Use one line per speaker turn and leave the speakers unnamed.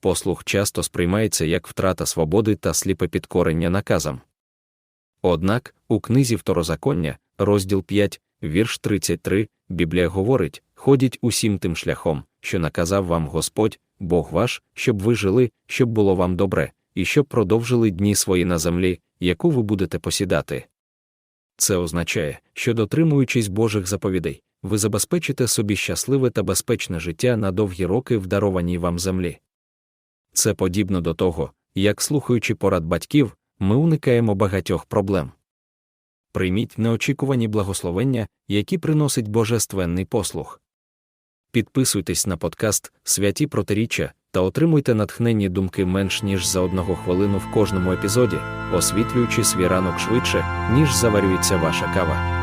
послух часто сприймається як втрата свободи та сліпе підкорення наказам. Однак, у книзі Второзаконня, розділ 5, вірш 33, Біблія говорить: ходіть усім тим шляхом, що наказав вам Господь, Бог ваш, щоб ви жили, щоб було вам добре, і щоб продовжили дні свої на землі, яку ви будете посідати. Це означає, що, дотримуючись Божих заповідей, ви забезпечите собі щасливе та безпечне життя на довгі роки в дарованій вам землі. Це подібно до того, як, слухаючи порад батьків, ми уникаємо багатьох проблем. Прийміть неочікувані благословення, які приносить божественний послух. Підписуйтесь на подкаст Святі протиріччя та отримуйте натхненні думки менш ніж за одного хвилину в кожному епізоді, освітлюючи свій ранок швидше, ніж заварюється ваша кава.